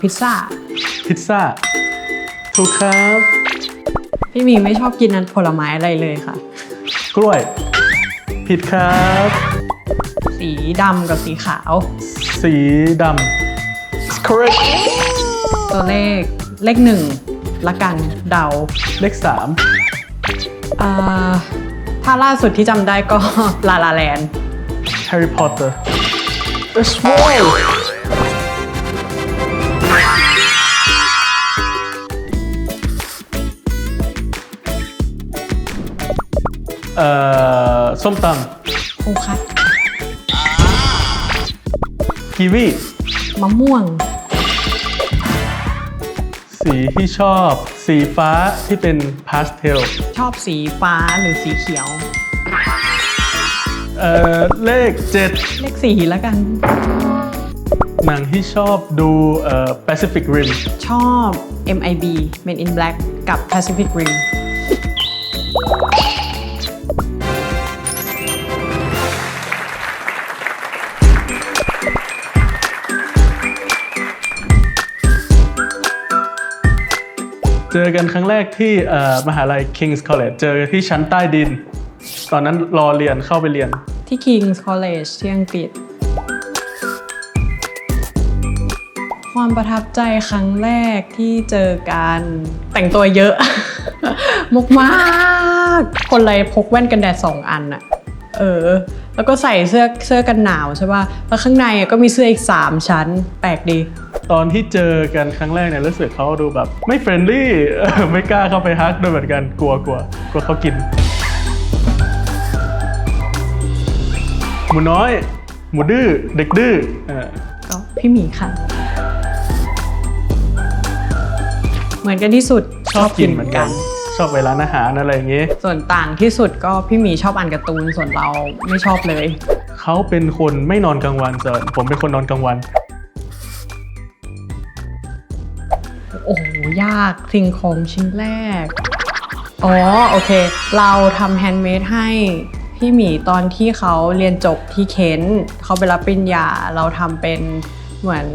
พิซซ่า พิซซ่า ถูกครับ พี่หมีไม่ชอบกินนันผลไม้อะไรเลยค่ะ กล้วย ผิดครับ สีดำกับสีขาว สีดำ correct ตัวเลขเลขหนึ่งละกันเดา เลขสามอ่าถ้าล่าสุดที่จำได้ก็ลาลาแลน Harry Potter That's right เอ่อส้มตโอคัสำกีวีมะม่วง สีที่ชอบ สีฟ้าที่เป็นพาสเทลชอบสีฟ้าหรือสีเขียว เอ่อเลขเลขสีแล้วกัน7หนังที่ชอบดูเอ่อ Pacific Rim ชอบ MIB Men in Black กับ Pacific Rim เจอกันครั้งแรกที่มหาลัย King's College เจอที่ชั้นใต้ดิน ตอนนั้นรอเรียนเข้าไปเรียน ที่ King's College ที่อังกฤษ ความประทับใจครั้งแรกที่เจอกันแต่งตัวเยอะ มกมาก คนเลยพกแว่นกันแดดสองอันอะ เออ แล้วก็ใส่เสื้อเสื้อกันหนาวใช่ป่ะ แล้วข้างในอะก็มีเสื้ออีก 3 ชั้น แปลกดี ตอนที่เจอกันครั้งแรกเนี่ยรู้สึกเขาดูแบบ ไม่เฟรนลี่ ไม่กล้าเข้าไปฮักด้วยเหมือนกัน กลัวกลัวกลัวเขากิน หมูน้อย หมูดื้อ เด็กดื้อเออก็พี่หมีค่ะ เหมือนกันที่สุด ชอบกินเหมือนกันช อบไปร้านอาหารอะไรอย่างงี้ ส่วนต่างที่สุดก็พี่หมีชอบอ่านการ์ตูนส่วนเราไม่ชอบเลย เขาเป็นคนไม่นอนกลางวันส่วนผมเป็นคนนอนกลางวัน โอ้โหยากสิ่งของชิ้นแรก อ๋อ โอเค เราทำแฮนด์เมดให้พี่หมีตอนที่เขาเรียนจบที่เคนต์เขาไปรับปริญญาเราทำเป็นเหมือน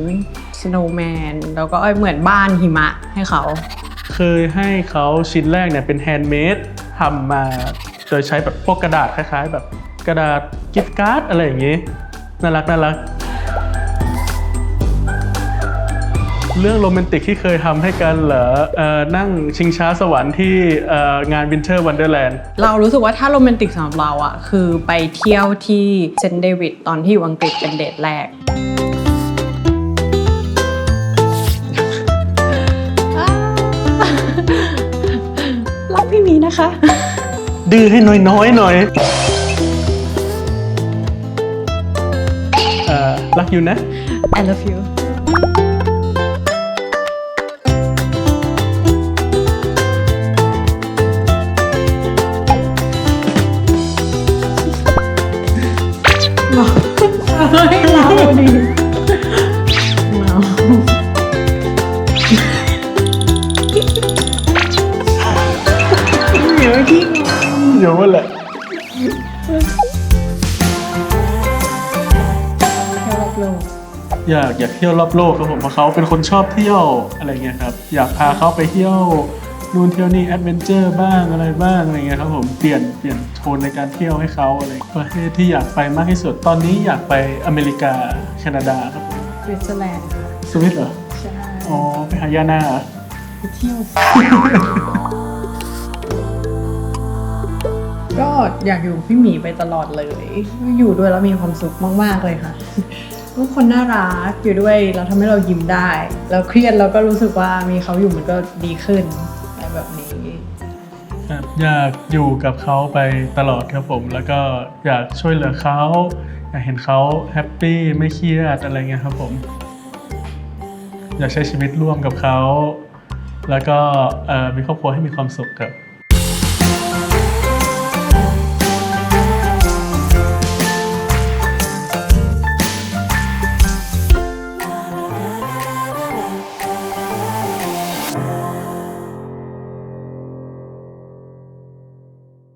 สโนว์แมนแล้วก็เอ้ยเหมือนบ้านหิมะให้เขา เคยให้เขาชิ้นแรกเนี่ยเป็นแฮนด์เมดทำมาโดยใช้แบบพวกกระดาษคล้ายๆ แบบกระดาษกิฟต์การ์ดอะไรอย่างงี้น่ารักน่ารักเรื่องโรแมนติกที่เคยทำให้กันเหรอออนั่งชิงช้าสวรรค์ที่เอ่องาน Winter Wonderland เรารู้สึกว่าถ้าโรแมนติกสำหรับเราอะคือไปเที่ยวที่เซนต์เดวิดตอนที่อยู่อังกฤษเป็นเดทแรก นะคะ ดื้อให้น้อยๆหน่อยเอ่อรักอยู่นะ I love you ให้เราดิ เดี๋ยวว่าแหละแค่รอบโลกอยากอยากเที่ยวรอบโลกครับผมเพราะเขาเป็นคนชอบเที่ยวอะไรเงี้ยครับ อยากพาเขาไปเที่ยวนู่นเที่ยวนี่แอดเวนเจอร์บ้างอะไรบ้างอะไรเงี้ยครับผมเปลี่ยนเปลี่ยนโทนในการเที่ยวให้เขาอะไรประเทศที่อยากไปมากที่สุดตอนนี้อยากไปอเมริกาแคนาดาครับผมสวิตเซอร์แลนด์ค่ะสวิตเหรอใช่อ๋อไปหายานาเหรอไปเที่ยว ก็อยากอยู่พี่หมีไปตลอดเลย อยู่ด้วยแล้วมีความสุขมากๆเลยค่ะทุกคนน่ารักอยู่ด้วยแล้วทำให้เรายิ้มได้แล้วเครียดเราก็รู้สึกว่ามีเขาอยู่มันก็ดีขึ้นอะไรแบบนี้อยากอยู่กับเขาไปตลอดครับผม แล้วก็อยากช่วยเหลือเขาอยากเห็นเขาแฮปปี้ไม่เครียดอะไรเงี้ยครับผม อยากใช้ชีวิตร่วมกับเขา แล้วก็มีครอบครัวให้มีความสุขครับ